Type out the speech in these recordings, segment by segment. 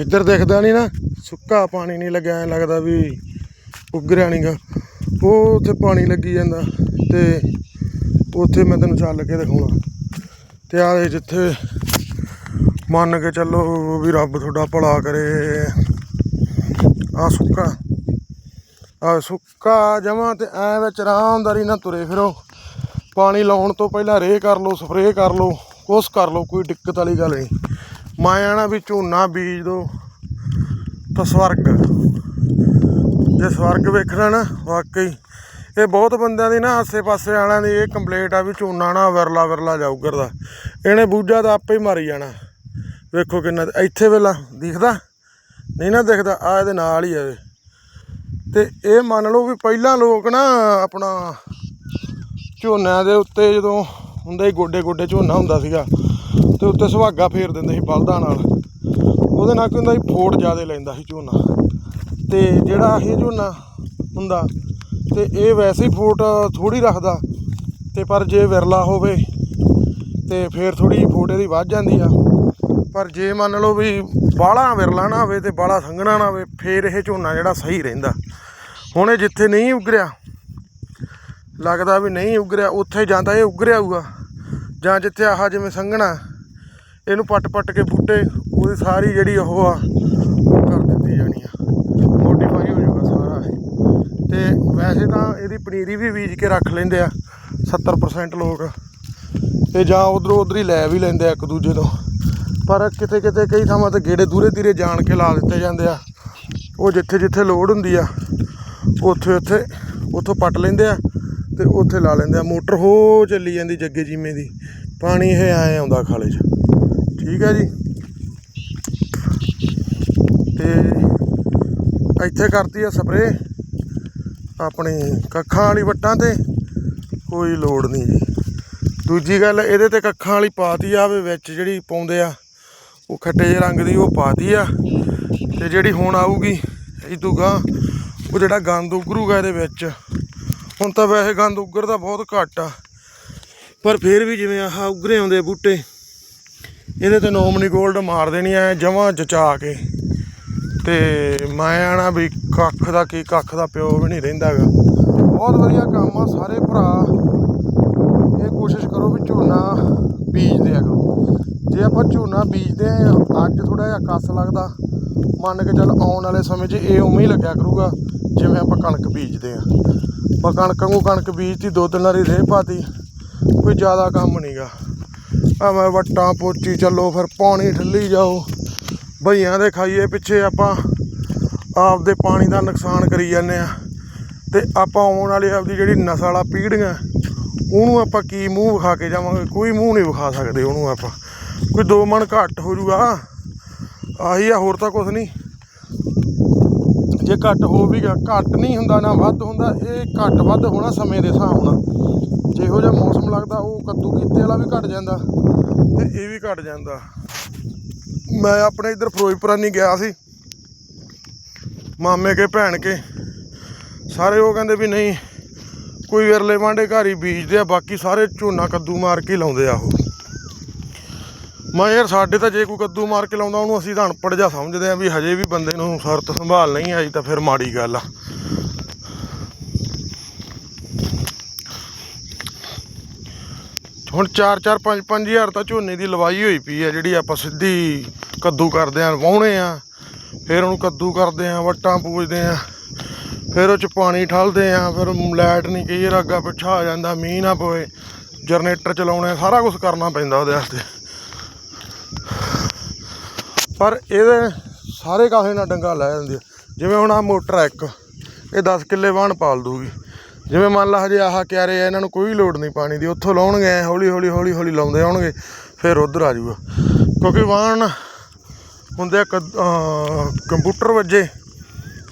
ਇੱਧਰ ਦਿਖਦਾ ਨਹੀਂ ਨਾ, ਸੁੱਕਾ ਪਾਣੀ ਨਹੀਂ ਲੱਗਿਆ, ਐਂ ਲੱਗਦਾ ਵੀ ਉੱਗਰਿਆ ਨਹੀਂਗਾ ਉਹ ਉੱਥੇ ਪਾਣੀ ਲੱਗੀ ਜਾਂਦਾ ਤੇ ਉੱਥੇ ਮੈਂ ਤੈਨੂੰ ਚੱਲ ਕੇ ਦਿਖਾਉਣਾ। ਤੇ ਆ ਜਿੱਥੇ ਮੰਨ ਕੇ ਚੱਲੋ ਵੀ ਰੱਬ ਤੁਹਾਡਾ ਭਲਾ ਕਰੇ। ਆ ਸੁੱਕਾ। ਆ ਸੁੱਕਾ ਜਮਾ ਤੇ ਐ ਵਿੱਚ ਆਰਾਮਦਾਰੀ ਨਾਲ ਤੁਰੇ ਫਿਰੋ। ਪਾਣੀ ਲਾਉਣ ਤੋਂ ਪਹਿਲਾਂ ਰੇ ਕਰ ਲਓ, ਸਪਰੇਅ ਕਰ ਲਓ, ਕੁਛ ਕਰ ਲਓ, ਕੋਈ ਦਿੱਕਤ ਵਾਲੀ ਗੱਲ ਨਹੀਂ ਮੈਂ ਨਾ ਵੀ ਝੋਨਾ ਬੀਜ ਦੋ, ਤਾਂ ਸਵਰਗ। ਜੇ ਸਵਰਗ ਵੇਖਣਾ ਨਾ, ਵਾਕਈ, ਇਹ ਬਹੁਤ ਬੰਦਿਆਂ ਦੀ ਨਾ ਆਸੇ-ਪਾਸੇ ਵਾਲਿਆਂ ਦੀ ਇਹ ਕੰਪਲੇਂਟ ਆ ਵੀ ਝੋਨਾ ਨਾ ਵਿਰਲਾ ਵਿਰਲਾ ਜਾਊ ਕਰਦਾ ਇਹਨੇ ਬੂਝਾ ਤਾਂ ਆਪੇ ਹੀ ਮਾਰੀ ਜਾਣਾ। ਵੇਖੋ ਕਿੰਨਾ, ਇੱਥੇ ਵੇਲਾ, ਦਿਖਦਾ? ਨਹੀਂ ਨਾ ਦਿਖਦਾ, ਆ ਇਹਦੇ ਨਾਲ ਹੀ ਆਵੇ ਇਹ। ਤੇ ਇਹ ਮੰਨ ਲਓ ਵੀ ਪਹਿਲਾਂ ਲੋਕ ਨਾ ਆਪਣਾ ਝੋਨਿਆਂ ਦੇ ਉੱਤੇ ਜਦੋਂ ਹੁੰਦਾ ਹੀ ਗੋਡੇ ਗੋਡੇ ਝੋਨਾ ਹੁੰਦਾ ਸੀਗਾ ਤੇ ਉੱਤੇ ਸੁਹਾਗਾ ਫੇਰ ਦਿੰਦੇ ਸੀ ਬਲਦਾਂ ਨਾਲ। ਉਹਦੇ ਨਾਲ ਕੀ ਹੁੰਦਾ ਸੀ ਫੋਟ ਜ਼ਿਆਦਾ ਲੈਂਦਾ ਸੀ ਝੋਨਾ। ਤੇ ਜਿਹੜਾ ਇਹ ਝੋਨਾ ਹੁੰਦਾ, ਤੇ ਇਹ ਵੈਸੇ ਹੀ ਫੋਟ ਥੋੜੀ ਰੱਖਦਾ, ਤੇ ਪਰ ਜੇ ਵਿਰਲਾ ਹੋਵੇ, ਤੇ ਫੇਰ ਥੋੜੀ ਫੋਟ ਇਹਦੀ ਵੱਧ ਜਾਂਦੀ ਆ। ਪਰ ਜੇ ਮੰਨ ਲਓ ਵੀ ਬਾਹਲਾ ਵਿਰਲਾ ਨਾ ਹੋਵੇ ਤੇ ਬਾਹਲਾ ਸੰਘਣਾ ਨਾ ਹੋਵੇ, ਫੇਰ ਇਹ ਝੋਨਾ ਜਿਹੜਾ ਸਹੀ ਰਹਿੰਦਾ। ਹੁਣ ਇਹ ਜਿੱਥੇ ਨਹੀਂ ਉਗਰਿਆ, ਲੱਗਦਾ ਵੀ ਨਹੀਂ ਉਗਰਿਆ, ਉੱਥੇ ਜਾਂਦਾ ਇਹ ਉਗਰਿਆ ਹੋਊਗਾ, ਜਾਂ ਜਿੱਥੇ ਆਹ ਜਿਵੇਂ ਸੰਘਣਾ ਇਹਨੂੰ ਪੱਟ ਪੱਟ ਕੇ ਬੂਟੇ, ਉਹਦੀ ਸਾਰੀ ਜਿਹੜੀ ਉਹ ਆ, ਉਹ ਕਰ ਦਿੱਤੀ ਜਾਣੀ ਆ। ਮੋਡੀਫਾਈ ਹੋ ਜਾਊਗਾ ਸਾਰਾ ਇਹ। ਤੇ ਵੈਸੇ ਤਾਂ ਇਹਦੀ ਪਨੀਰੀ ਵੀ ਬੀਜ ਕੇ ਰੱਖ ਲੈਂਦੇ ਆ 70% ਲੋਕ। ਤੇ ਜਾਂ ਉਧਰੋਂ ਉਧਰ ਹੀ ਲੈ ਵੀ ਲੈਂਦੇ ਆ ਇੱਕ ਦੂਜੇ ਤੋਂ। ਪਰ ਕਿਤੇ ਕਿਤੇ ਕਈ ਥਾਵਾਂ ਤੇ ਗੇੜੇ ਦੂਰੇ ਧੀਰੇ ਜਾਣ ਕੇ ਲਾ ਦਿੱਤੇ ਜਾਂਦੇ ਆ। ਉਹ ਜਿੱਥੇ ਜਿੱਥੇ ਲੋੜ ਹੁੰਦੀ ਆ, ਉੱਥੇ ਉੱਥੇ, ਉੱਥੋਂ ਪੱਟ ਲੈਂਦੇ ਆ ਤੇ ਉੱਥੇ ਲਾ ਲੈਂਦੇ ਆ। ਮੋਟਰ ਹੋ ਚੱਲੀ ਜਾਂਦੀ ਜੱਗੇ ਜੀਮੇ ਦੀ। ਪਾਣੀ ਇਹ ਐ ਆਉਂਦਾ ਖਾਲੇ 'ਚ। ਠੀਕ ਹੈ ਜੀ। ਤੇ ਇੱਥੇ ਕਰਤੀ ਆ ਸਪਰੇ ਆਪਣੀ ਕੱਖਾਂ ਵਾਲੀ ਵੱਟਾਂ ਤੇ, ਕੋਈ ਲੋੜ ਨਹੀਂ ਜੀ। ਦੂਜੀ ਗੱਲ, ਇਹਦੇ ਤੇ ਕੱਖਾਂ ਵਾਲੀ ਪਾਤੀ ਆਵੇ ਵਿੱਚ ਜਿਹੜੀ ਪਾਉਂਦੇ ਆ, ਉਹ ਖੱਟੇ ਜਿਹੇ ਰੰਗ ਦੀ ਉਹ ਪਾਤੀ ਆ, ਤੇ ਜਿਹੜੀ ਹੁਣ ਆਊਗੀ ਇਦੋਂ ਗਾਂ ਉਹ ਜਿਹੜਾ ਗੰਦ ਉਗਰੂਗਾ ਇਹਦੇ ਵਿੱਚ। ਹੁਣ ਤਾਂ ਵੈਸੇ ਗੰਦ ਉਗਰਦਾ ਬਹੁਤ ਘੱਟ ਆ, ਪਰ ਫਿਰ ਵੀ ਜਿਵੇਂ ਆਹ ਉਗਰੇ ਆਉਂਦੇ ਬੂਟੇ ਇਹਦੇ ਤੇ ਨੋਮਨੀ ਗੋਲਡ ਮਾਰ ਦੇਣੀ ਐ ਜਮਾਂ ਜਚਾ ਕੇ। ਤੇ ਮੈਂ ਆਣਾ ਵੀ ਕੱਖ ਦਾ ਕੀ, ਕੱਖ ਦਾ ਪਿਓ ਵੀ ਨਹੀਂ ਰਹਿੰਦਾਗਾ ਬਹੁਤ ਵਧੀਆ ਕੰਮ ਆ ਸਾਰੇ ਭਰਾ। ਇਹ ਕੋਸ਼ਿਸ਼ ਕਰੋ ਵੀ ਝੋਨਾ ਬੀਜ ਦਿਆ ਕਰੋ। ਜੇ ਆਪਾਂ ਝੋਨਾ ਬੀਜਦੇ ਆ, ਅੱਜ ਥੋੜਾ ਜਿਹਾ ਕੱਸ ਲੱਗਦਾ। ਮੰਨ ਕੇ ਚੱਲ ਆਉਣ ਵਾਲੇ ਸਮੇਂ 'ਚ ਇਹ ਉਵੇਂ ਹੀ ਲੱਗਿਆ ਕਰੂਗਾ, ਜਿਵੇਂ ਆਪਾਂ ਕਣਕ ਬੀਜਦੇ ਆ। ਪਰ ਕਣਕ ਨੂੰ ਕਣਕ ਬੀਜਤੀ, ਦੋ ਨਾਲ ਹੀ ਰੇਹ ਪਾਤੀ, ਕੋਈ ਜ਼ਿਆਦਾ ਕੰਮ ਨਹੀਂਗਾ ਆਵੇਂ ਵੱਟਾਂ ਪੋਚੀ ਚੱਲੋ ਫਿਰ ਪਾਣੀ ਠੱਲੀ ਜਾਓ। ਭਈਆਂ ਦੇ ਖਾਈਏ ਪਿੱਛੇ ਆਪਾਂ। ਆਪਦੇ ਪਾਣੀ ਦਾ ਨੁਕਸਾਨ ਕਰੀ ਜਾਂਦੇ ਆ। ਤੇ ਆਪਾਂ ਆਉਣ ਵਾਲੀ ਆਪਦੀ ਜਿਹੜੀ ਨਸਲ ਆ ਪੀੜ੍ਹੀਆਂ, ਉਹਨੂੰ ਆਪਾਂ ਕੀ ਮੂੰਹ ਵਿਖਾ ਕੇ ਜਾਵਾਂਗੇ? ਕੋਈ ਮੂੰਹ ਨਹੀਂ ਵਿਖਾ ਸਕਦੇ ਉਹਨੂੰ ਆਪਾਂ। ਕੋਈ ਦੋ ਮਣ ਘੱਟ ਹੋ ਜਾਊਗਾ ਆਹੀ ਆ, ਹੋਰ ਤਾਂ ਕੁਝ ਨਹੀਂ। ਜੇ ਘੱਟ ਹੋ ਵੀ ਘੱਟ ਨਹੀਂ ਹੁੰਦਾ ਨਾ ਵੱਧ ਹੁੰਦਾ, ਇਹ ਘੱਟ ਵੱਧ ਹੋਣਾ ਸਮੇਂ ਦੇ ਹਿਸਾਬ ਨਾਲ। ਜਿਹੋ ਜਿਹਾ ਮੌਸਮ ਲੱਗਦਾ, ਉਹ ਕੱਦੂ ਕੀਤੇ ਵਾਲਾ ਵੀ ਘਟ ਜਾਂਦਾ ਤੇ ਇਹ ਵੀ ਘਟ ਜਾਂਦਾ। ਮੈਂ ਆਪਣੇ ਇੱਧਰ ਫਿਰੋਜ਼ਪੁਰਾਂ ਨਹੀਂ ਗਿਆ ਸੀ। ਮਾਮੇ ਕੇ, ਭੈਣ ਕੇ, ਸਾਰੇ ਉਹ ਕਹਿੰਦੇ ਵੀ ਨਹੀਂ, ਕੋਈ ਵਿਰਲੇ ਵਾਂਡੇ ਘਰ ਹੀ ਬੀਜਦੇ ਆ, ਬਾਕੀ ਸਾਰੇ ਝੋਨਾ ਕੱਦੂ ਮਾਰ ਕੇ ਲਾਉਂਦੇ ਆ ਉਹ। ਮੈਂ ਯਾਰ ਸਾਡੇ ਤਾਂ ਜੇ ਕੋਈ ਕੱਦੂ ਮਾਰ ਕੇ ਲਾਉਂਦਾ, ਉਹਨੂੰ ਅਸੀਂ ਤਾਂ ਅਣਪੜ ਜਾ ਸਮਝਦੇ ਆ ਵੀ ਹਜੇ ਵੀ ਬੰਦੇ ਨੂੰ ਸ਼ਰਤ ਸੰਭਾਲ ਨਹੀਂ ਆਈ ਤਾਂ ਫਿਰ ਮਾੜੀ ਗੱਲ ਆ। ਹੁਣ 4-4 5-5 ਹਜ਼ਾਰ ਤਾਂ ਝੋਨੇ ਦੀ ਲਵਾਈ ਹੋਈ ਪਈ ਆ, ਜਿਹੜੀ ਆਪਾਂ ਸਿੱਧੀ ਕੱਦੂ ਕਰਦੇ ਆ, ਵਾਹੁਣੇ ਆ। ਫਿਰ ਉਹਨੂੰ ਕੱਦੂ ਕਰਦੇ ਆ, ਵੱਟਾਂ ਪੂਜਦੇ ਆ। ਫਿਰ ਉਹ ਚ ਪਾਣੀ ਠਲਦੇ ਆ, ਫਿਰ ਲਾਈਟ ਨਹੀਂ ਕਈ ਵਾਰ ਅੱਗਾ ਪਿੱਛਾ ਆ ਜਾਂਦਾ, ਮੀਂਹ ਨਾ ਪਵੇ। ਜਨਰੇਟਰ ਚਲਾਉਣੇ ਸਾਰਾ ਕੁਝ ਕਰਨਾ ਪੈਂਦਾ ਉਹਦੇ ਵਾਸਤੇ। ਪਰ ਇਹਦੇ ਸਾਰੇ ਕਾਸੇ ਨਾਲ ਡੰਗਾ ਲੈ ਜਾਂਦੀ ਆ। ਜਿਵੇਂ ਹੁਣ ਆ ਮੋਟਰ ਆ ਇੱਕ, ਇਹ 10 ਕਿੱਲੇ ਵਾਹਣ ਪਾਲ ਦੂਗੀ। ਜਿਵੇਂ ਮੰਨ ਲਾ ਹਜੇ ਆਹ ਕਿਆਰੇ ਆ, ਇਹਨਾਂ ਨੂੰ ਕੋਈ ਲੋੜ ਨਹੀਂ ਪਾਣੀ ਦੀ, ਉੱਥੋਂ ਲਾਉਣਗੇ, ਐਂ ਹੌਲੀ ਹੌਲੀ ਹੌਲੀ ਹੌਲੀ ਲਾਉਂਦੇ ਆਉਣਗੇ, ਫਿਰ ਉਧਰ ਆ ਜਾਊਗਾ। ਕਿਉਂਕਿ ਵਾਹਣ ਹੁੰਦੇ ਆ ਕਦ- ਕੰਪਿਊਟਰ ਵੱਜੇ,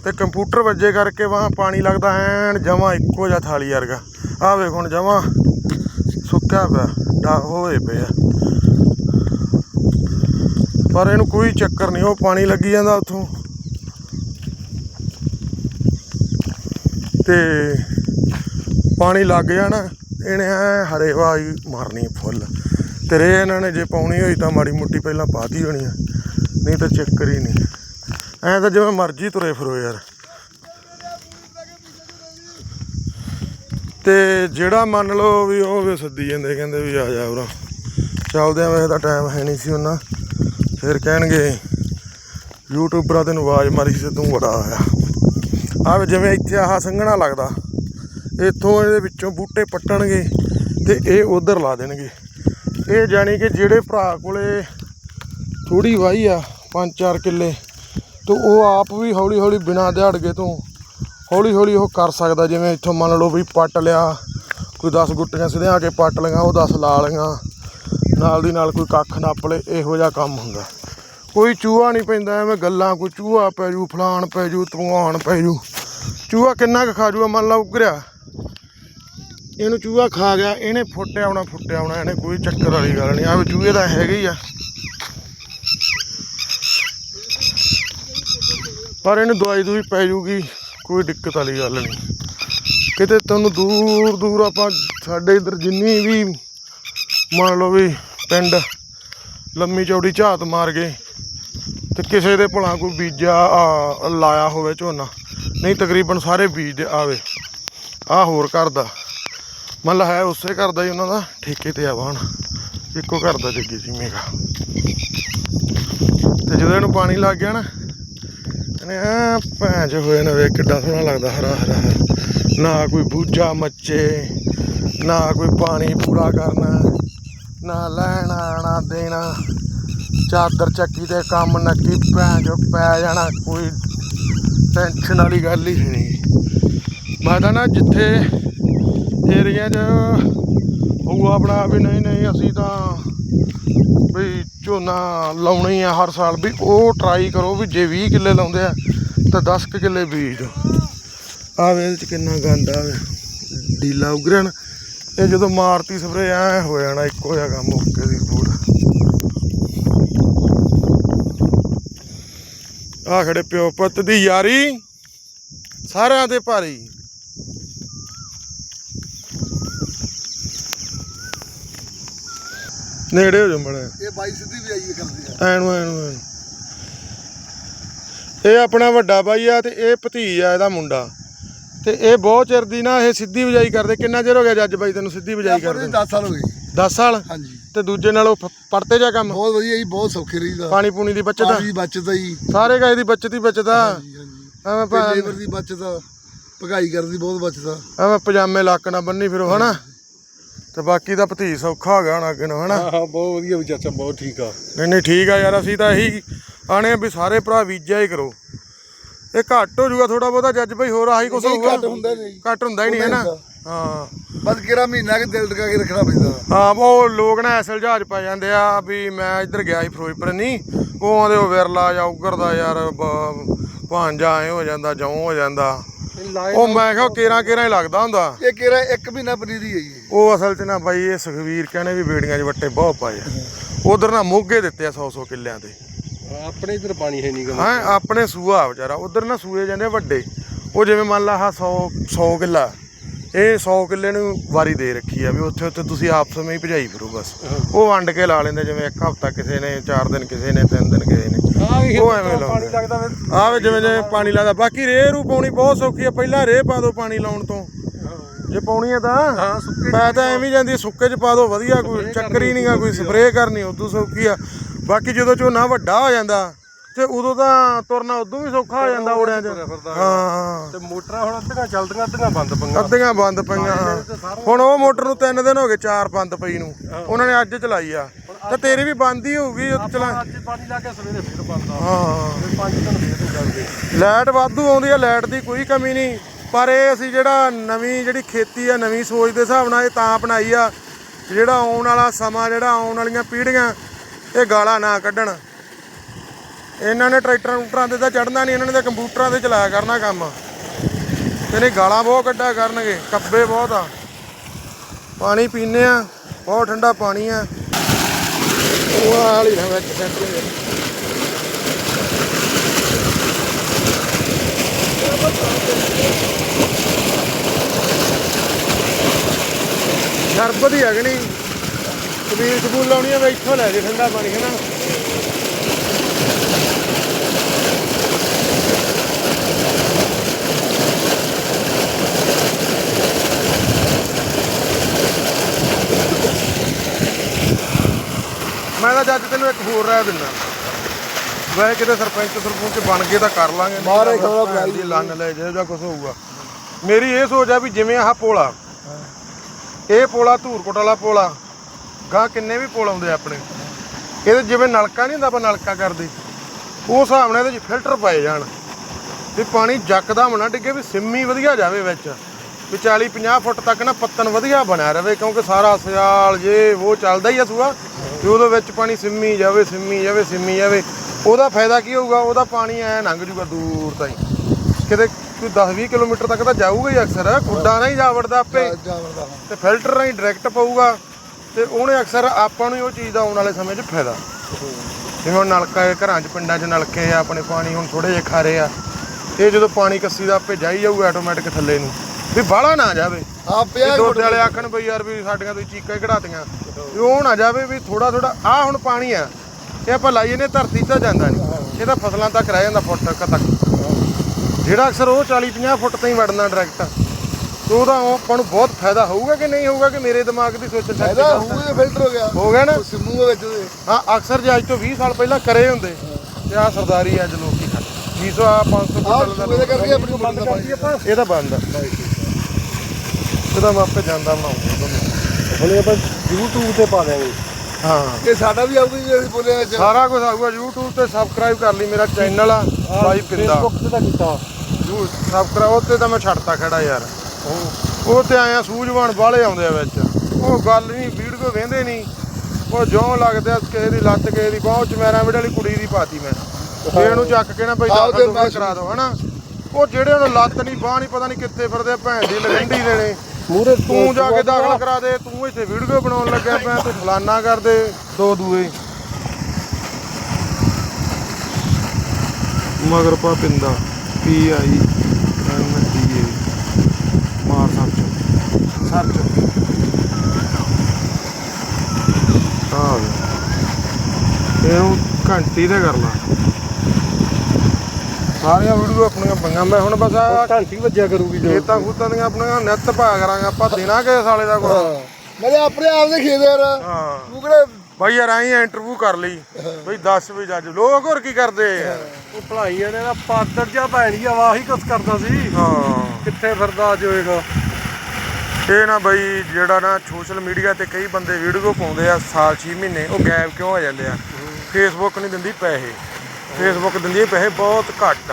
ਤੇ ਕੰਪਿਊਟਰ ਵੱਜੇ ਕਰਕੇ ਵਾਹ ਪਾਣੀ ਲੱਗਦਾ ਐਨ ਜਮਾ ਇੱਕੋ ਜਿਹਾ ਥਾਲੀ ਵਰਗਾ। ਆਹ ਵੇਖ ਹੁਣ ਜਮਾ ਸੁੱਕਿਆ ਪਿਆ, ਡਾ ਹੋਏ ਪਿਆ ਪਰ ਇਹਨੂੰ ਕੋਈ ਚੱਕਰ ਨਹੀਂ, ਉਹ ਪਾਣੀ ਲੱਗੀ ਜਾਂਦਾ ਉੱਥੋਂ। ਤੇ ਪਾਣੀ ਲੱਗ ਜਾਣਾ ਇਹਨੇ ਐ ਹਰੇ ਵਾਈ ਮਾਰਨੀ ਫੁੱਲ। ਤੇ ਰੇ ਇਹਨਾਂ ਨੇ ਜੇ ਪਾਉਣੀ ਹੋਈ ਤਾਂ ਮਾੜੀ ਮੁੱਟੀ ਪਹਿਲਾਂ ਪਾਤੀ ਹੋਣੀ ਆ, ਨਹੀਂ ਤਾਂ ਚੱਕਰ ਹੀ ਨਹੀਂ ਐ ਤਾਂ ਜਿਵੇਂ ਮਰਜ਼ੀ ਤੁਰੇ ਫਿਰੋ ਯਾਰ। ਤੇ ਜਿਹੜਾ ਮੰਨ ਲਓ ਵੀ ਉਹ ਵੀ ਸੱਦੀ ਜਾਂਦੇ, ਕਹਿੰਦੇ ਵੀ ਆ ਜਾ ਉਰਾ। ਚੱਲਦੇ ਆ ਵੈਸੇ ਤਾਂ ਟਾਈਮ ਹੈ ਨਹੀਂ ਸੀ ਉਹਨਾਂ। ਫਿਰ ਕਹਿਣਗੇ ਯੂਟਿਊਬਰਾਂ ਤੈਨੂੰ ਆਵਾਜ਼ ਮਾਰੀ ਸੀ, ਤੂੰ ਬੜਾ ਆਇਆ। ਆ ਜਿਵੇਂ ਇੱਥੇ ਆਹ ਸੰਘਣਾ ਲੱਗਦਾ। ਇੱਥੋਂ ਇਹਦੇ ਵਿੱਚੋਂ ਬੂਟੇ ਪੱਟਣਗੇ ਤੇ ਇਹ ਉਧਰ ਲਾ ਦੇਣਗੇ। ਇਹ ਜਾਣੀ ਕਿ ਜਿਹੜੇ ਭਰਾ ਕੋਲੇ ਥੋੜੀ ਵਾਹੀ ਆ 5-4 ਕਿੱਲੇ, ਤੇ ਉਹ ਆਪ ਵੀ ਹੌਲੀ ਹੌਲੀ ਬਿਨਾਂ ਦਿਹਾੜਗੇ ਤੋਂ ਹੌਲੀ ਹੌਲੀ ਉਹ ਕਰ ਸਕਦਾ। ਜਿਵੇਂ ਇੱਥੋਂ ਮੰਨ ਲਓ ਵੀ ਪੱਟ ਲਿਆ, ਕੋਈ 10 ਗੁੱਟੀਆਂ ਸਿਧਿਆਂ ਕੇ ਪੱਟ ਲਈਆਂ, ਉਹ 10 ਲਾ ਲਈਆਂ, ਨਾਲ ਦੀ ਨਾਲ ਕੋਈ ਕੱਖ ਨੱਪ ਲੇ ਇਹੋ ਜਿਹਾ ਕੰਮ ਹੁੰਦਾ। ਕੋਈ ਚੂਹਾ ਨਹੀਂ ਪੈਂਦਾ, ਐਵੇਂ ਗੱਲਾਂ, ਕੋਈ ਚੂਹਾ ਪੈ ਜੂ, ਫਲਾਣ ਪੈ ਜੂ ਧਵਾਣ ਪੈ ਜੂ। ਚੂਹਾ ਕਿੰਨਾ ਕੁ ਖਾ ਜੂਗਾ, ਮੰਨ ਲਾ ਉਗਰਿਆ। ਇਹਨੂੰ ਚੂਹਾ ਖਾ ਗਿਆ, ਇਹਨੇ ਫੁੱਟਿਆ ਆਉਣਾ ਫੁੱਟਿਆ ਆਉਣਾ ਇਹਨੇ ਕੋਈ ਚੱਕਰ ਵਾਲੀ ਗੱਲ ਨਹੀਂ। ਆ ਚੂਹੇ ਦਾ ਹੈਗਾ ਹੀ ਆ। ਪਰ ਇਹਨੂੰ ਦਵਾਈ ਦੂਈ ਪੈ ਜੂਗੀ, ਕੋਈ ਦਿੱਕਤ ਵਾਲੀ ਗੱਲ ਨਹੀਂ। ਕਿਤੇ ਤੁਹਾਨੂੰ ਦੂਰ ਦੂਰ ਆਪਾਂ ਸਾਡੇ ਇਧਰ ਜਿੰਨੀ ਵੀ ਮੰਨ ਲਓ ਵੀ ਪਿੰਡ ਲੰਮੀ ਚੌੜੀ ਝਾਤ ਮਾਰ ਗਏ, ਤੇ ਕਿਸੇ ਦੇ ਭਲਾ ਕੋਈ ਬੀਜਾ ਲਾਇਆ ਹੋਵੇ ਝੋਨਾ, ਨਹੀਂ ਤਕਰੀਬਨ ਸਾਰੇ ਬੀਜ ਆਵੇ। ਆ ਹੋਰ ਘਰ ਦਾ ਮਤਲਬ ਹੈ ਉਸੇ ਘਰ ਦਾ ਹੀ ਉਹਨਾਂ ਦਾ, ਠੇਕੇ ਤੇ ਆ ਵਾਹਣ। ਇੱਕੋ ਘਰ ਦਾ ਜੱਗੀ ਸੀ ਮੇਗਾ ਤੇ ਜਦੋਂ ਇਹਨੂੰ ਪਾਣੀ ਲੱਗ ਗਿਆ ਨਾ, ਇਹਨੇ ਆ ਭੈਂਜ ਹੋਏ ਨਾ ਵੇਖ ਕਿੱਡਾ ਸੋਹਣਾ ਲੱਗਦਾ ਹਰਾ ਹਰਾ। ਹਰਾ। ਨਾ ਕੋਈ ਬੂਝਾ ਮੱਚੇ, ਨਾ ਕੋਈ ਪਾਣੀ ਪੂਰਾ ਕਰਨਾ, ਨਾ ਲੈਣਾ, ਨਾ ਦੇਣਾ। ਚਾਦਰ ਚੱਕੀ ਤੇ ਕੰਮ ਨੱਕੀ ਭੈਣ ਚੋ ਪੈ ਜਾਣਾ, ਕੋਈ ਟੈਨਸ਼ਨ ਵਾਲੀ ਗੱਲ ਹੀ ਨਹੀਂ। ਮੈਂ ਤਾਂ ਨਾ ਜਿੱਥੇ ਏਰੀਆ 'ਚ ਹੋਊਗਾ ਆਪਣਾ ਵੀ ਨਹੀਂ ਨਹੀਂ, ਅਸੀਂ ਤਾਂ ਵੀ ਝੋਨਾ ਲਾਉਣਾ ਹੀ ਆ ਹਰ ਸਾਲ। ਵੀ ਉਹ ਟਰਾਈ ਕਰੋ ਵੀ ਜੇ 20 ਕਿੱਲੇ ਲਾਉਂਦੇ ਆ, ਤਾਂ 10 ਕੁ ਕਿੱਲੇ ਬੀਜ ਦਿਓ। ਆਹ ਵੇ ਇਹਦੇ 'ਚ ਕਿੰਨਾ ਗੰਦ ਆ ਡੀਲਾ ਉਗਰਨ ਇਹ ਜਦੋਂ ਮਾਰਤੀ ਸਪਰੇ ਐ ਹੋ ਜਾਣਾ, ਇੱਕੋ ਜਿਹਾ ਕੰਮ ਓਕੇ ਦੀ ਫੂਡ। ਆ ਖੜੇ ਪਿਓ ਪੁੱਤ ਦੀ ਯਾਰੀ, ਸਾਰਿਆਂ ਦੇ ਭਾਰੀ। ਨੇੜੇ ਹੋ ਜਾ ਮੜਾ ਇਹ ਬਾਈ ਸਿੱਧੀ ਵੀ ਆਈਏ ਕਰਦੇ ਆ। ਐਨ ਐਨ। ਇਹ ਆਪਣਾ ਵੱਡਾ ਬਾਈ ਆ ਤੇ ਇਹ ਭਤੀਜ ਆ ਇਹਦਾ ਮੁੰਡਾ। ਤੇ ਇਹ ਬਹੁਤ ਚਿਰ ਦੀ ਨਾ ਇਹ ਸਿੱਧੀ ਵਜਾਈ ਕਰਦੇ। ਕਿੰਨਾ ਚਿਰ ਹੋ ਗਿਆ ਜੱਜ ਬਾਈ ਤੈਨੂੰ ਸਿੱਧੀ ਵਜਾਈ ਕਰਦੇ 10 ਸਾਲ ਹੋ ਗਏ 10 ਸਾਲ? ਹਾਂਜੀ। ਤੇ ਦੂਜੇ ਨਾਲੋਂ ਫ- ਪੜਤੇ ਜਾ ਕੰਮ? ਬਹੁਤ ਵਧੀਆ ਜੀ ਬਹੁਤ ਸੌਖੇ ਰਹੀਦਾ ਪਾਣੀ ਪੂਣੀ ਦੀ ਬੱਚਤ ਆ? ਦੀ ਬਚਤ ਆ ਜੀ। ਸਾਰੇ ਗਾਇ ਦੀ ਬੱਚਤ ਹੀ ਬੱਚਤ ਆ। ਹਾਂਜੀ ਹਾਂਜੀ। ਲੇਬਰ ਦੀ ਬਚਤ ਆ ਭਗਾਈ ਕਰਨ ਦੀ ਬਹੁਤ ਬਚਤ ਆ। ਐਵੇਂ ਪਜਾਮੇ ਲੱਕ ਨਾ ਬੰਨੀ ਫਿਰੋ ਹਨਾ? ਤੇ ਬਾਕੀ ਦਾ ਭਤੀਜ ਸੌਖਾ ਹੋ ਗਿਆ ਹੁਣ ਅੱਗੇ ਨੂੰ ਹਨਾ? ਹਾਂ ਹਾਂ ਬਹੁਤ ਵਧੀਆ ਵੀ ਚਾਚਾ ਬਹੁਤ ਠੀਕ ਆ। ਨਹੀਂ ਨਹੀਂ ਠੀਕ ਆ ਯਾਰ ਅਸੀਂ ਤਾਂ ਇਹੀ ਆਣੇ ਵੀ ਸਾਰੇ ਭਰਾ ਵੀਜਿਆ ਹੀ ਕਰੋ। ਇਹ ਘੱਟ ਹੋ ਜਾਊਗਾ ਥੋੜਾ ਬਹੁਤਾ ਜੱਜ ਭਾਈ ਹੋਰ ਆਹੀ ਕੁਛ ਹੋਊਗਾ। ਘੱਟ ਹੁੰਦਾ ਨਹੀਂ। ਘੱਟ ਹੁੰਦਾ ਹੀ ਨਹੀਂ ਹੈ ਨਾ ਹਾਂ। ਬਸ ਕਿਹੜਾ ਮਹੀਨਾ ਕਿ ਦਿਲ ਟਕਾ ਕੇ ਰੱਖਣਾ ਪੈਂਦਾ। ਹਾਂ ਉਹ ਲੋਕ ਨਾ ਐਸਲ ਜਹਾਜ਼ ਪਾ ਜਾਂਦੇ ਆ ਵੀ ਮੈਂ ਇੱਧਰ ਗਿਆ ਸੀ ਫਿਰੋਜ਼ਪੁਰ ਨਹੀਂ ਉਹ ਆਂਦੇ ਉਹ ਵਿਰਲਾ ਜਾਂ ਉਗਰਦਾ ਯਾਰ ਬ- ਭਾਂਜਾ ਐ ਹੋ ਜਾਂਦਾ ਜਉਂ ਹੋ ਜਾਂਦਾ। ਉਹ ਮੈਂ ਕਿਹਾ ਕੇਰਾ ਕੇਰਾ ਹੀ ਲੱਗਦਾ ਹੁੰਦਾ। ਇਹ ਕਿਹੜਾ ਇੱਕ ਮਹੀਨਾ ਪਨੀਰੀ ਹੈ ਜੀ। ਉਹ ਅਸਲ 'ਚ ਨਾ ਬਾਈ ਇਹ ਸੁਖਵੀਰ ਕਹਿੰਦੇ ਵੀ ਬੇੜੀਆਂ 'ਚ ਵੱਟੇ ਬਹੁਤ ਪਾਏ ਉਧਰ ਨਾ ਮੋਗੇ ਦਿੱਤੇ ਆ 100 100 ਕਿੱਲਿਆਂ ਤੇ। ਆਪਣੇ ਇਧਰ ਪਾਣੀ ਹੈ ਨਹੀਂ ਗਾ ਹਾਂ ਆਪਣੇ ਸੂਆ ਵਿਚਾਰਾ। ਉਧਰ ਨਾ ਸੂਏ ਜਾਂਦੇ ਵੱਡੇ। ਉਹ ਜਿਵੇਂ ਮੰਨ ਲਾ ਆਹ 100 100 ਕਿੱਲਾ। ਇਹ 100 ਕਿੱਲੇ ਨੂੰ ਵਾਰੀ ਦੇ ਰੱਖੀ ਆ ਵੀ ਉੱਥੇ ਉੱਥੇ ਤੁਸੀਂ ਆਪਸ ਵਿੱਚ ਹੀ ਭਜਾਈ ਫਿਰੋ ਬਸ। ਉਹ ਵੰਡ ਕੇ ਲਾ ਲੈਂਦੇ ਜਿਵੇਂ ਇੱਕ ਹਫਤਾ ਕਿਸੇ ਨੇ 4 ਦਿਨ ਕਿਸੇ ਨੇ 3 ਦਿਨ ਕਿਸੇ ਨੇ। ਆ ਉਹ ਐਵੇਂ ਪਾਣੀ ਲਾਉਂਦੇ। ਲੱਗਦਾ ਵੇ। ਜਿਵੇਂ ਜਿਵੇਂ ਪਾਣੀ ਲੱਗਦਾ। ਬਾਕੀ ਰੇਹ ਰੂ ਪਾਉਣੀ ਬਹੁਤ ਸੌਖੀ ਆ। ਪਹਿਲਾਂ ਰੇਹ ਪਾ ਦਿਓ ਪਾਣੀ ਲਾਉਣ ਤੋਂ। ਜੇ ਪਾਉਣੀ ਹੈ ਤਾਂ ਹਾਂ ਸੁੱਕੇ ਪੈ ਤਾਂ ਐਵੇਂ ਹੀ ਜਾਂਦੀ ਆ, ਸੁੱਕੇ ਚ ਪਾ ਦਿਓ ਵਧੀਆ ਕੋਈ ਚੱਕਰ ਹੀ ਨਹੀਂਗਾ ਕੋਈ ਸਪਰੇਅ ਕਰਨੀ ਉਦੋਂ ਸੌਖੀ ਆ। ਬਾਕੀ ਜਦੋਂ ਝੋਨਾ ਵੱਡਾ ਹੋ ਜਾਂਦਾ ਤੇ ਉਦੋਂ ਤਾਂ ਤੁਰਨਾ ਉਦੋਂ ਵੀ ਸੌਖਾ ਹੋ ਜਾਂਦਾ ਓੜਿਆਂ 'ਚ। ਹਾਂ। ਤੇ ਮੋਟਰਾਂ ਹੁਣ ਅੱਧੀਆਂ ਚੱਲਦੀਆਂ ਅੱਧੀਆਂ ਬੰਦ ਪਈਆਂ। ਅੱਧੀਆਂ ਬੰਦ ਪਈਆਂ ਹੁਣ ਉਹ ਮੋਟਰ ਨੂੰ 3 ਦਿਨ ਹੋ ਗਏ 4 ਬੰਦ ਪਈ ਨੂੰ। ਉਹਨਾਂ ਨੇ ਅੱਜ ਚਲਾਈ ਆ। ਤੇ ਤੇਰੀ ਵੀ ਬੰਦ ਹੀ ਹੋਊਗੀ ਉਹ ਚਲਾ ਅੱਜ ਪਾਣੀ ਲਾ ਕੇ ਸਵੇਰੇ ਫੇਰ ਬੰਦ ਆ। ਹਾਂ। ਪੰਜ ਦਿਨ ਫੇਰ ਚੱਲਦੇ। ਲਾਈਟ ਵਾਧੂ ਆਉਂਦੀ ਆ ਲਾਈਟ ਦੀ ਕੋਈ ਕਮੀ ਨਹੀਂ। ਪਰ ਇਹ ਅਸੀਂ ਜਿਹੜਾ ਨਵੀਂ ਜਿਹੜੀ ਖੇਤੀ ਆ ਨਵੀਂ ਸੋਚ ਦੇ ਹਿਸਾਬ ਨਾਲ ਇਹ ਤਾਂ ਬਣਾਈ ਆ। ਜਿਹੜਾ ਆਉਣ ਵਾਲਾ ਸਮਾਂ ਜਿਹੜਾ ਆਉਣ ਵਾਲੀਆਂ ਪੀੜ੍ਹੀਆਂ ਇਹ ਗਾਲਾਂ ਨਾ ਕੱਢਣ। ਇਹਨਾਂ ਨੇ ਟਰੈਕਟਰਾਂ ਟਰੂਕਟਰਾਂ ਤੇ ਤਾਂ ਚੜਨਾ ਨਹੀਂ, ਇਹਨਾਂ ਨੇ ਤਾਂ ਕੰਪਿਊਟਰਾਂ ਤੇ ਚਲਾਇਆ ਕਰਨਾ ਕੰਮ। ਤੇ ਗਾਲਾਂ ਬਹੁਤ ਕੱਢਿਆ ਕਰਨਗੇ ਕੱਬੇ ਬਹੁਤ ਆ। ਪਾਣੀ ਪੀਨੇ ਆ, ਬਹੁਤ ਠੰਡਾ ਪਾਣੀ ਆ। ਉਹ ਵਾਲੀ ਨਾ, ਵਿੱਚ ਸੈਂਟਰ ਸ਼ਰਬਤ ਹੀ ਅਗਣੀ ਕਬੀਰ ਕਬੂਲ ਲਾਉਣੀ ਆ ਵੀ ਇੱਥੋਂ ਲੈ ਜੇ ਠੰਡਾ ਪਾਣੀ, ਹੈ ਨਾ? ਮੈਂ ਤਾਂ ਅੱਜ ਤੈਨੂੰ ਇੱਕ ਹੋਰ ਰਾਇ ਦਿੰਦਾ। ਵੈ ਕਿਤੇ ਸਰਪੰਚ ਸਰਪੰਚ ਬਣ ਗਏ ਤਾਂ ਕਰ ਲਾਂਗੇ। ਤਾਂ ਖਬਰਾਂ ਭੈਣ ਦੀ ਲੰਨ ਲੈ ਜੇ ਜਾਂ ਕੁਝ ਹੋਊਗਾ। ਮੇਰੀ ਇਹ ਸੋਚ ਆ ਵੀ ਜਿਵੇਂ ਆਹ ਪੋਲਾ ਇਹ ਪੋਲਾ ਧੂਰਕੋਟ ਵਾਲਾ ਪੋਲਾ ਗਾਂ ਕਿੰਨੇ ਵੀ ਪੁਲ ਆਉਂਦੇ ਆ ਆਪਣੇ। ਇਹਦੇ ਜਿਵੇਂ ਨਲਕਾ ਨਹੀਂ ਹੁੰਦਾ ਆਪਾਂ ਨਲਕਾ ਕਰਦੇ। ਉਹ ਹਿਸਾਬ ਨਾਲ ਇਹਦੇ 'ਚ ਫਿਲਟਰ ਪਾਏ ਜਾਣ। ਵੀ ਪਾਣੀ ਜੱਕਦਮ ਨਾ ਡਿੱਗੇ ਵੀ ਸਿੰਮੀ ਵਧੀਆ ਜਾਵੇ ਵਿੱਚ। ਵੀ 40 50 ਫੁੱਟ ਤੱਕ ਨਾ ਪੱਤਨ ਵਧੀਆ ਬਣਿਆ ਰਵੇ ਕਿਉਂਕਿ ਸਾਰਾ ਸਿਆਲ ਜੇ ਉਹ ਚੱਲਦਾ ਹੀ ਆ ਸੂਆ। ਤੇ ਉਹਦੇ ਵਿੱਚ ਪਾਣੀ ਸਿੰਮੀ ਜਾਵੇ ਸਿੰਮੀ ਜਾਵੇ ਸਿੰਮੀ ਜਾਵੇ। ਉਹਦਾ ਫਾਇਦਾ ਕੀ ਹੋਊਗਾ? ਉਹਦਾ ਪਾਣੀ ਐ ਲੰਘ ਜੂਗਾ ਦੂਰ ਤਾਈਂ। ਕਿਤੇ ਕੋਈ 10 20 ਕਿਲੋਮੀਟਰ ਤੱਕ ਤਾਂ ਜਾਊਗਾ ਹੀ ਅਕਸਰ। ਖੁੱਡਾ ਨਹੀਂ ਜਾ ਵੜਦਾ ਆਪੇ ਤੇ ਫਿਲਟਰ ਰਾਹੀਂ ਡਾਇਰੈਕਟ ਪਊਗਾ। ਤੇ ਉਹਨੇ ਅਕਸਰ ਆਪਾਂ ਨੂੰ ਉਹ ਚੀਜ਼ ਦਾ ਆਉਣ ਵਾਲੇ ਸਮੇਂ 'ਚ ਫਾਇਦਾ। ਜਿਵੇਂ ਹੁਣ ਨਲਕਾ ਹੈ ਘਰਾਂ 'ਚ ਪਿੰਡਾਂ 'ਚ ਨਲਕੇ ਆ ਆਪਣੇ ਪਾਣੀ ਹੁਣ ਥੋੜੇ ਜਿਹੇ ਖਾਰੇ ਆ। ਇਹ ਜਦੋਂ ਪਾਣੀ ਕੱਸੀ ਦਾ ਆਪੇ ਜਾਈ ਜਾਊਗਾ ਆਟੋਮੈਟਿਕ ਥੱਲੇ ਨੂੰ। ਵੀ ਬਾਹਲਾ ਨਾ ਜਾਵੇ। ਆ ਵੀ ਪਿਆ ਵਾਲੇ ਆਖਣ ਬਈ ਯਾਰ ਵੀ ਸਾਡੀਆਂ ਤੁਸੀਂ ਚੀਕਾਂ ਹੀ ਕਢਾਤੀਆਂ। ਵੀ ਉਹ ਨਾ ਜਾਵੇ ਵੀ ਥੋੜਾ ਥੋੜਾ ਆ ਹੁਣ ਪਾਣੀ ਆ ਇਹ ਆਪਾਂ ਲਾਈਏ ਨੇ ਧਰਤੀ ਤਾਂ ਜਾਂਦਾ ਨਹੀਂ। ਇਹ ਤਾਂ ਫਸਲਾਂ ਤੱਕ ਰਹਿ ਜਾਂਦਾ ਫੁੱਟ ਤੱਕ। ਜਿਹੜਾ ਅਕਸਰ ਉਹ 40 50 ਫੁੱਟ ਤਾਈਂ ਵੜਨਾ ਡਾਇਰੈਕਟ ਤੇ ਉਹਦਾ ਉਹ ਆਪਾਂ ਨੂੰ ਬਹੁਤ ਫਾਇਦਾ ਹੋਊਗਾ ਕਿ ਨਹੀਂ ਹੋਊਗਾ ਕਿ ਮੇਰੇ ਦਿਮਾਗ ਦੀ ਸੋਚਣ ਸ਼ਕਤੀ ਇਹਦਾ ਦੱਸ ਹੂੰ ਫਿਲਟਰ ਹੋ ਗਿਆ? ਹੋ ਗਿਆ ਨਾ? ਸਿੰਮੂ ਦੇ ਵਿੱਚ ਹਾਂ ਅਕਸਰ ਜੇ ਅੱਜ ਤੋਂ 20 ਸਾਲ ਪਹਿਲਾਂ ਕਰੇ ਹੁੰਦੇ ਤੇ ਆ ਸਰਦਾਰੀ ਅੱਜ ਲੋਕੀ ਖਾਂਦੇ। 200 ਆ 500 ਆਹ ਕੁਇੰਟਲ ਦਾ ਕਰਕੇ ਆਪਣੀ ਬੰਦ ਦਾ ਪਾਣੀ ਇਹ ਤਾਂ ਬੰਦ ਆ। ਇਹਦਾ ਮੈਂ ਆਪੇ ਜਾਂਦਾ ਬਣਾਉਂਗਾ। ਤੁਹਾਨੂੰ ਹੁਣ ਆਪਾਂ YouTube ਤੇ ਪਾ ਦਿਆਂਗੇ। ਹਾਂ। ਇਹ ਸਾਡਾ ਵੀ ਆਊਗੀ ਜੇ ਅਸੀਂ ਬੋਲੇ ਵਿੱਚ ਸਾਰਾ ਕੁਝ ਆਊਗਾ YouTube ਤੇ ਸਬਸਕ੍ਰਾਈਬ ਕਰ ਲਈ ਮੇਰਾ ਚੈਨਲ ਆ ਬਾਈ ਪਿੰਦਾ। Facebook ਤੇ ਤਾਂ ਕੀਤਾ। ਸਬਸਕ੍ਰਾਈਬ ਉਹ ਤੇ ਤਾਂ ਮੈਂ ਛੱਡਤਾ ਖੜਾ ਯਾਰ। ਉਹ ਤੇ ਆਇਆ ਸੂਝਵਾਨ ਬਾਹਲੇ ਆਉਂਦੇ ਆ ਵਿੱਚ। ਉਹ ਗੱਲ ਨਹੀਂ ਵੀਡੀਓ ਵੇਂਦੇ ਨਹੀਂ। ਉਹ ਜਿਉਂ ਲੱਗਦਾ ਕਿਸੇ ਦੀ ਲੱਤ ਕਿਸੇ ਦੀ ਬਾਹ ਚਮੈਰਾਂ ਵਾਲੀ ਕੁੜੀ ਦੀ ਪਾਤੀ ਮੈਂ। ਤੇ ਇਹਨੂੰ ਚੱਕ ਕੇ ਨਾ ਬਈ ਦਾਖਲ ਕਰਾ ਦੋ ਹਨਾ? ਉਹ ਜਿਹੜੇ ਉਹਨੂੰ ਲੱਤ ਨਹੀਂ ਬਾਹ ਨਹੀਂ ਪਤਾ ਨਹੀਂ ਕਿੱਥੇ ਫਿਰਦੇ ਆ, ਭੈਣ ਦੀ ਲਗੰਡੀ ਦੇਣੇ ਮੂਰੇ ਤੂੰ ਜਾ ਕੇ ਦਾਖਲ ਕਰਾ ਦੇ ਤੂੰ ਇੱਥੇ ਵੀਡੀਓ ਬਣਾਉਣ ਲੱਗਿਆ ਪਿਆ ਤੂੰ ਫਲਾਨਾ ਕਰ ਦੇ ਦੋ ਦੂਏ। ਮਗਰ ਪਾ ਪਿੰਦਾ ਪੀ ਆਈ ਐਮ ਡੀ ਏ ਮਾਰ ਸਰਚ ਸਰਚ ਹਾਂ ਇਹਨੂੰ ਘੰਟੀ ਤੇ ਕਰ ਲਾ। ਸਾਰੀਆਂ ਵੀਡੀਓ ਆਪਣੀਆਂ ਪੰਗਾ ਮੈਂ ਹੁਣ ਬਸ ਆ ਘੰਟੀ ਵੱਜਿਆ ਕਰੂਗੀ ਜੋ। ਖੇਤਾਂ ਖੂਤਾਂ ਦੀਆਂ ਆਪਣੀਆਂ ਨਿੱਤ ਪਾ ਕਰਾਂਗੇ ਆਪਾਂ ਦੇਣਾ ਕਿ ਸਾਲੇ ਦਾ ਕੋਈ। ਮੇਰੇ ਆਪਣੇ ਆਪ ਦੇ ਖੇਤ ਯਾਰ। ਹਾਂ। ਤੂੰ ਕਿਹੜੇ ਬਾਈ ਯਾਰ ਆਈ ਇੰਟਰਵਿਊ ਕਰ ਲਈ। ਬਈ ਦੱਸ ਵੀ ਜੱਜ। ਲੋਕ ਹੋਰ ਕੀ ਕਰਦੇ ਆ ਉਹ ਭਲਾਈਆਂ ਨੇ ਨਾ ਪਾਦੜ ਜਾ ਭੈਣੀ ਆਵਾਜ਼ ਹੀ ਕੁਛ ਕਰਦਾ ਸੀ। ਹਾਂ। ਕਿੱਥੇ ਫਿਰਦਾ ਅੱਜ ਹੋਏਗਾ ਇਹ ਨਾ ਬਈ ਜਿਹੜਾ ਨਾ ਸੋਸ਼ਲ ਮੀਡੀਆ ਤੇ ਕਈ ਬੰਦੇ ਵੀਡੀਓ ਪਾਉਂਦੇ ਆ ਸਾਲ 6 ਮਹੀਨੇ ਉਹ ਗਾਇਬ ਕਿਉਂ ਹੋ ਜਾਂਦੇ ਆ? ਫੇਸਬੁੱਕ ਨਹੀਂ ਦਿੰਦੀ ਪੈਸੇ। ਫੇਸਬੁੱਕ ਦਿੰਦੀ ਹੈ, ਪੈਸੇ ਬਹੁਤ ਘੱਟ।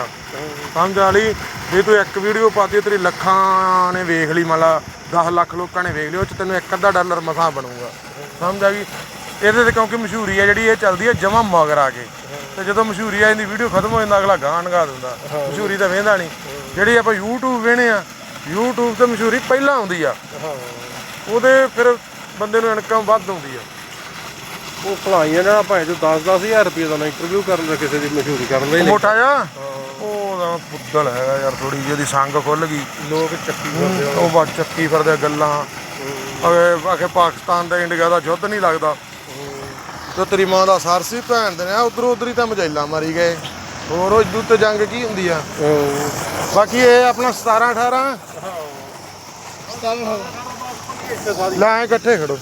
ਸਮਝ ਆ ਲਈ ਜੇ ਤੂੰ ਇੱਕ ਵੀਡੀਓ ਪਾਤੀ ਤੇਰੀ ਲੱਖਾਂ ਨੇ ਵੇਖ ਲਈ, ਮੰਨ ਲਾ 10 ਲੱਖ ਲੋਕਾਂ ਨੇ ਵੇਖ ਲਿਓ ਚ ਤੈਨੂੰ ਇੱਕ ਅੱਧਾ ਡਾਲਰ ਮਸਾਂ ਬਣੂਗਾ। ਸਮਝ ਆ ਗਈ? ਇਹਦੇ ਤੇ ਕਿਉਂਕਿ ਮਸ਼ਹੂਰੀ ਆ ਜਿਹੜੀ, ਇਹ ਚੱਲਦੀ ਹੈ ਜਮਾ ਮਗਰ ਆ ਕੇ। ਤੇ ਜਦੋਂ ਮਸ਼ਹੂਰੀ ਆ ਜਾਂਦੀ ਵੀਡੀਓ ਖਤਮ ਹੋ ਜਾਂਦਾ, ਅਗਲਾ ਗਾਣ ਗਾ ਦਿੰਦਾ। ਮਸ਼ਹੂਰੀ ਤਾਂ ਵੇਂਦਾ ਨਹੀਂ। ਜਿਹੜੀ ਆਪਾਂ YouTube ਵੇਣੇ ਆ, YouTube ਤੇ ਮਸ਼ਹੂਰੀ ਪਹਿਲਾਂ ਆਉਂਦੀ ਆ। ਉਹਦੇ ਫਿਰ ਬੰਦੇ ਨੂੰ ਇਨਕਮ ਵੱਧ ਆਉਂਦੀ ਆ। ਉਹ ਭਲਾਈਆਂ ਨਾ ਭਾਵੇਂ ਜੋ 10-10000 ਰੁਪਏ ਦਾ ਇੰਟਰਵਿਊ ਕਰਨ ਦਾ ਕਿਸੇ ਦੀ ਮਸ਼ਹੂਰੀ ਕਰਨ ਦਾ ਨਹੀਂ ਮੋਟਾ ਜਿਹਾ? ਉਹ ਤਾਂ ਪੁੱਦਲ ਹੈਗਾ ਯਾਰ ਥੋੜੀ ਜਿਹੀ ਉਹਦੀ ਸੰਗ ਖੁੱਲ ਗਈ। ਲੋਕ ਚੱਕੀ ਕਰਦੇ ਆ। ਉਹ ਬਸ ਚੱਕੀ ਫਿਰਦੇ ਗੱਲਾਂ। ਅਗੇ ਆਖੇ ਪਾਕਿਸਤਾਨ ਤੇ ਇੰਡੀਆ ਦਾ ਯੁੱਧ ਨਹੀਂ ਲੱਗਦਾ। ਤੇ ਤੇਰੀ ਮਾਂ ਦਾ ਸਰ ਸੀ ਭੈਣ ਦੇ ਨੇ ਉਧਰੋਂ ਉਧਰ ਹੀ ਤਾਂ ਮਜੈਲਾ ਮਾਰੀ ਗਏ। ਹੋਰ ਉਹ ਇਦੂ ਤੇ ਜੰਗ ਕੀ ਹੁੰਦੀ ਆ? ਬਾਕੀ ਇਹ ਆਪਣਾ 17 18 ਸਤਾਰਾਂ ਲੈ ਇਕੱਠੇ ਖੜੋ।